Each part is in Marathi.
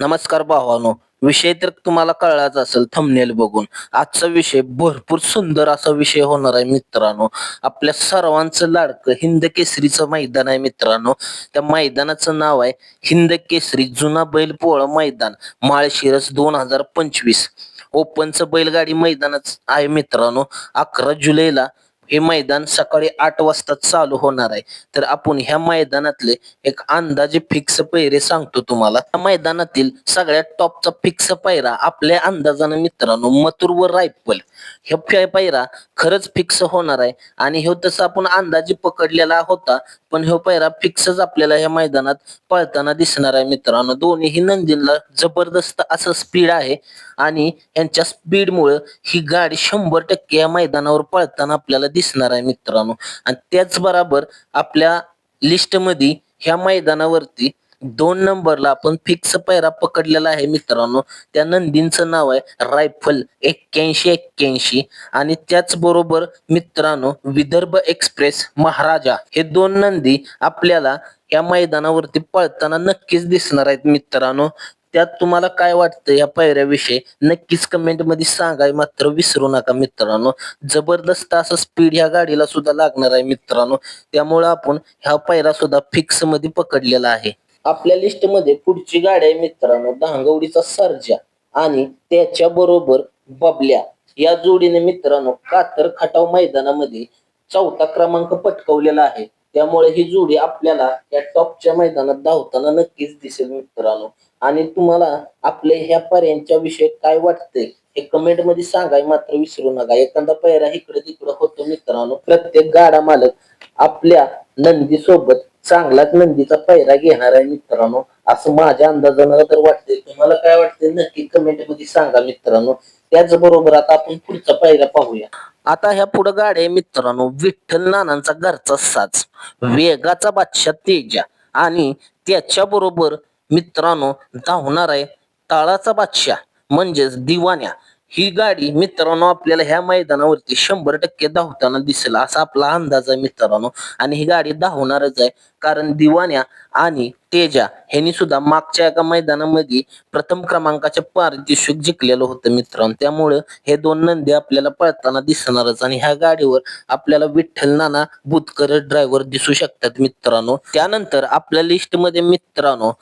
नमस्कार भावानो. विषय तर तुम्हाला कळलाच असेल थंबनेल बघून. आजचा विषय भरपूर सुंदर असा विषय होणार आहे मित्रांनो. आपल्या सर्वांचं लाडकं हिंद केसरीचं मैदान आहे मित्रांनो. त्या मैदानाचं नाव आहे हिंद केसरी जुना बैल पोळा मैदान माळशिरस दोन हजार पंचवीस. ओपनचं बैलगाडी मैदानच आहे मित्रांनो. अकरा जुलैला हे मैदान सकाळी आठ वाजता चालू होणार आहे. तर आपण ह्या मैदानातले एक अंदाजे फिक्स पैरे सांगतो तुम्हाला. या मैदानातील सगळ्यात टॉपचा फिक्स पायरा आपल्या अंदाजानं मित्रांनो मथुर व रायफल. हे पायरा खरंच फिक्स होणार आहे. आणि ह्यो तसं आपण अंदाजे पकडलेला होता पण ह्यो पायरा फिक्सच आपल्याला ह्या मैदानात पळताना दिसणार आहे मित्रांनो. दोन्हीही नंदींना जबरदस्त असं स्पीड आहे. आणि यांच्या स्पीडमुळे ही गाडी शंभर टक्के या मैदानावर पळताना आपल्याला दिसणार आहे मित्रांनो. आणि त्याचबरोबर आपल्या लिस्टमध्ये ह्या मैदानावरती दोन नंबरला आपण फिक्स पैरा पकडलेला आहे मित्रांनो. त्या नंदींचं नाव आहे रायफल एक्क्याऐंशी एक्क्याऐंशी. आणि त्याचबरोबर मित्रांनो विदर्भ एक्सप्रेस महाराजा. हे दोन नंदी आपल्याला या मैदानावरती पळताना नक्कीच दिसणार आहेत मित्रांनो. त्यात तुम्हाला काय वाटतं या पायऱ्याविषयी? नक्कीच कमेंटमध्ये सांगाय मात्र विसरू नका मित्रांनो. जबरदस्त असं स्पीड ह्या गाडीला सुद्धा लागणार आहे मित्रांनो. त्यामुळं आपण ह्या पायरा सुद्धा फिक्समध्ये पकडलेला आहे. आपल्या लिस्टमध्ये पुढची गाडी आहे मित्रांनो धांगवडीचा सर्जा आणि त्याच्या बरोबर बबल्या. या जोडीने मित्रांनो कातर खटाव मैदानामध्ये चौथा क्रमांक पटकवलेला आहे. त्यामुळे ही जोडी आपल्याला या टॉपच्या मैदानात धावताना नक्कीच दिसेल मित्रांनो. आणि तुम्हाला आपल्या ह्या पर्यांच्या विषयी काय वाटतंय हे कमेंटमध्ये सांगाय मात्र विसरू नका. एखादा पैरा इकडे तिकडे होतो मित्रांनो. प्रत्येक गाडा मालक आपल्या नंदी सोबत चांगलाच नंदीचा पैरा घेणार आहे मित्रांनो. असं माझ्या अंदाजानं तर वाटते तुम्हाला काय वाटतंय नक्की कमेंटमध्ये सांगा मित्रांनो. त्याचबरोबर आता आपण पुढचा पायरा पाहूया. आता ह्या पुढं गाड्या आहे मित्रांनो. विठ्ठल नानांचा घरचा साज. वेगाचा बादशाह तेजा. आणि त्याच्या बरोबर मित्रांनो धावणार आहे ताळाचा बादशाह म्हणजेच दिवाण्या. ही गाडी मित्रांनो आपल्याला ह्या मैदानावरती शंभर टक्के धावताना दिसेल असा आपला अंदाज आहे मित्रांनो. आणि ही गाडी धावणारच आहे कारण दिवाण्या आणि तेजा ह्यांनी सुद्धा मागच्या एका मैदानामध्ये प्रथम क्रमांकाचे पारितोषिक जिंकलेलं होतं मित्रांनो. त्यामुळं हे दोन नंदी आपल्याला पळताना दिसणारच. आणि ह्या गाडीवर आपल्याला विठ्ठल नाना भूतकर ड्रायव्हर दिसू शकतात मित्रांनो. त्यानंतर आपल्या लिस्टमध्ये मित्रांनो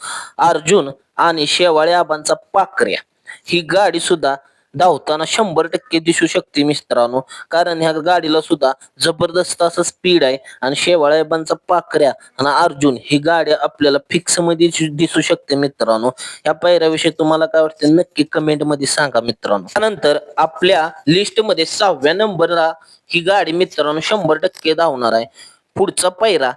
अर्जुन आणि शेवाळे आबांचा पाकऱ्या ही गाडी सुद्धा धावताना शंभर टक्के दिसू शकते मित्रांनो. कारण ह्या गाडीला सुद्धा जबरदस्त असं स्पीड आहे आणि शेवाळ्याबांचा पाकऱ्या आणि अर्जुन ही गाडी आपल्याला फिक्समध्ये दिसू- शकते मित्रांनो. या पायऱ्याविषयी तुम्हाला काय वाटतं नक्की कमेंटमध्ये सांगा मित्रांनो. त्यानंतर आपल्या लिस्टमध्ये सहाव्या नंबरला ही गाडी मित्रांनो शंभर टक्के धावणार आहे. पुढचा पायरा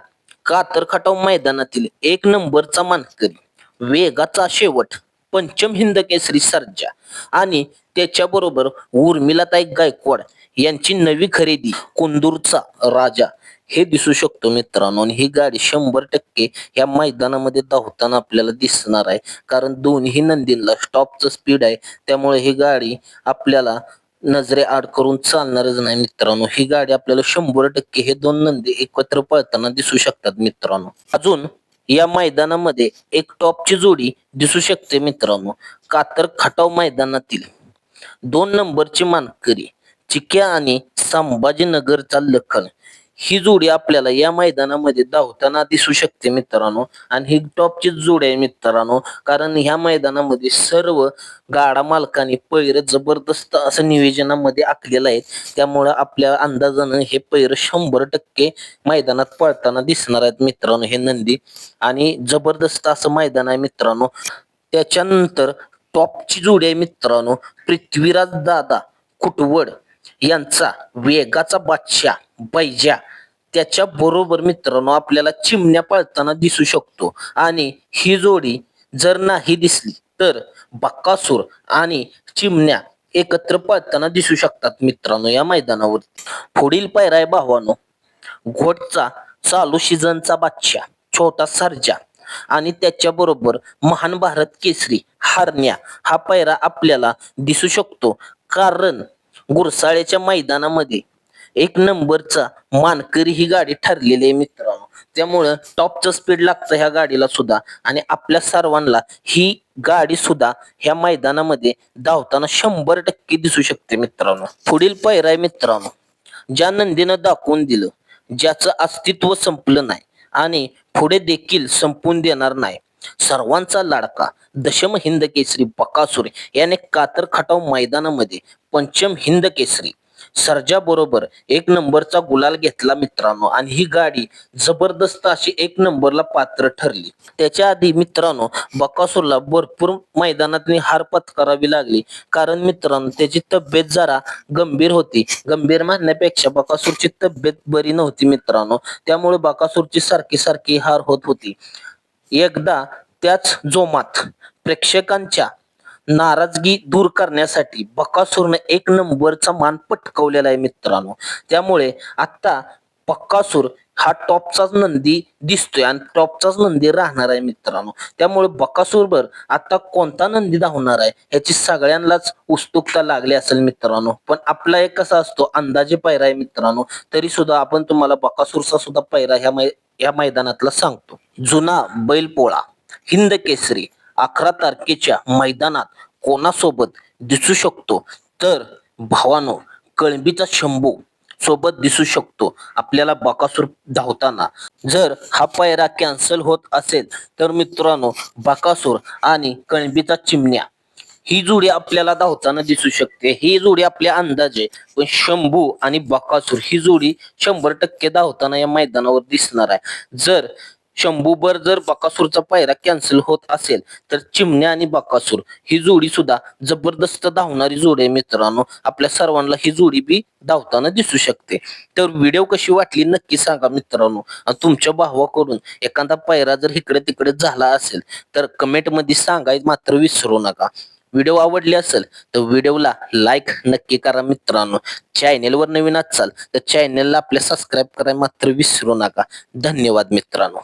कातर खटाव मैदानातील एक नंबरचा मानकरी. वेगाचा शेवट. पंचम हिंद केसरी सर्जा आणि त्याच्याबरोबर उर्मिलाताई गायकवाड यांची नवी खरेदी कुंदूरचा राजा. हे दिसू शकतो मित्रांनो आणि ही गाडी शंभर टक्के या मैदानामध्ये धावताना आपल्याला दिसणार आहे. कारण दोन्ही नंदींना स्टॉपचं स्पीड आहे. त्यामुळे ही गाडी आपल्याला नजरे आड करून चालणारच नाही मित्रांनो. ही गाडी आपल्याला शंभर टक्के हे दोन नंदी एकत्र पळताना दिसू शकतात मित्रांनो. अजून या मैदानामध्ये एक टॉपची जोडी दिसू शकते मित्रांनो. कातर खटाव मैदानातील दोन नंबरची मानकरी चिक्या आणि संभाजीनगरचा लखन. ही जोडी आपल्याला या मैदानामध्ये धावताना दिसू शकते मित्रांनो. आणि ही टॉपची जोडी आहे मित्रांनो. कारण ह्या मैदानामध्ये सर्व गाडा मालकांनी पैर जबरदस्त असं नियोजनामध्ये आखलेलं आहे. त्यामुळं आपल्या अंदाजानं हे पैर शंभर टक्के मैदानात पळताना दिसणार आहेत मित्रांनो हे नंदी. आणि जबरदस्त असं मैदान आहे मित्रांनो. त्याच्यानंतर टॉपची जोडी आहे मित्रांनो. पृथ्वीराज दादा कुटवड यांचा वेगाचा बादशाह बैजा त्याच्या बरोबर मित्रांनो आपल्याला चिमण्या पळताना दिसू शकतो. आणि ही जोडी जर नाही दिसली तर बक्कासूर आणि चिमण्या एकत्र पळताना दिसू शकतात मित्रांनो या मैदानावरती. पुढील पायरा आहे भावानो घोटचा चालू सीझनचा बादशाह छोटा सर्जा आणि त्याच्याबरोबर महान भारत केसरी हारण्या हा पायरा आपल्याला दिसू शकतो. कारण गुरसाळ्याच्या मैदानामध्ये एक नंबरचा मानकरी ही गाडी ठरलेली आहे मित्रांनो. त्यामुळं टॉपचं स्पीड लागतं ह्या गाडीला सुद्धा. आणि आपल्या सर्वांना ही गाडी सुद्धा ह्या मैदानामध्ये धावताना शंभर टक्के दिसू शकते मित्रांनो. पुढील पायरा आहे मित्रांनो. ज्या नंदीनं दाखवून दिलं ज्याचं अस्तित्व संपलं नाही आणि पुढे देखील संपून देणार नाही. सर्वांचा लाडका दशम हिंद केसरी बकासूर याने कातर खटाव मैदानामध्ये पंचम हिंद केसरी. सर्जाबरोबर एक नंबरचा गुलाल घेतला मित्रांनो. आणि ही गाडी जबरदस्त अशी एक नंबरला पात्र ठरली. त्याच्या आधी मित्रांनो बकासूरला भरपूर मैदानात हार पत्करावी लागली. कारण मित्रांनो त्याची तब्येत जरा गंभीर होती. गंभीर म्हणण्यापेक्षा बकासूरची तब्येत बरी नव्हती मित्रांनो. त्यामुळे बकासूरची सारखी सारखी हार होत होती. एकदा त्याच जोमात प्रेक्षकांच्या नाराजगी दूर करण्यासाठी बकासूरने एक नंबरचा मान पटकवलेला आहे मित्रांनो. त्यामुळे आता बक्कासूर हा टॉपचाच नंदी दिसतोय आणि टॉपचाच नंदी राहणार आहे मित्रांनो. त्यामुळे बकासूरवर आता कोणता नंदी धावणार आहे याची सगळ्यांनाच उत्सुकता लागली असेल मित्रांनो. पण आपला एक कसा असतो अंदाजे पैरा आहे मित्रांनो. तरी सुद्धा आपण तुम्हाला बकासूरचा सुद्धा पैरा ह्या मै या मैदानातला सांगतो. जुना बैलपोळा हिंद केसरी अकरा तारखेच्या मैदानात कोणासोबत दिसू शकतो? तर भावानो कळंबीचा शंभू सोबत दिसू शकतो आपल्याला बाकासूर धावताना. जर हा पायरा कॅन्सल होत असेल तर मित्रांनो बाकासूर आणि कळंबीचा चिमण्या. ही जोडी आपल्याला धावताना दिसू शकते. ही जोडी आपल्या अंदाजे पण शंभू आणि बकासूर ही जोडी शंभर टक्के धावताना या मैदानावर दिसणार आहे. जर शंभूभर जर बकासूरचा पायरा कॅन्सल होत असेल तर चिमण्या आणि बकासूर ही जोडी सुद्धा जबरदस्त धावणारी जोडी आहे मित्रांनो. आपल्या सर्वांना ही जोडी बी धावताना दिसू शकते. तर व्हिडिओ कशी वाटली नक्की सांगा मित्रांनो. आणि तुमच्या भावाकडून एखादा पायरा जर इकडे तिकडे झाला असेल तर कमेंटमध्ये सांगाय मात्र विसरू नका. व्हिडिओ आवडले असेल तर व्हिडिओला लाईक नक्की करा मित्रांनो. चॅनेलवर नवीन असाल तर चॅनेलला आपल्या सबस्क्राईब करायला मात्र विसरू नका. धन्यवाद मित्रांनो.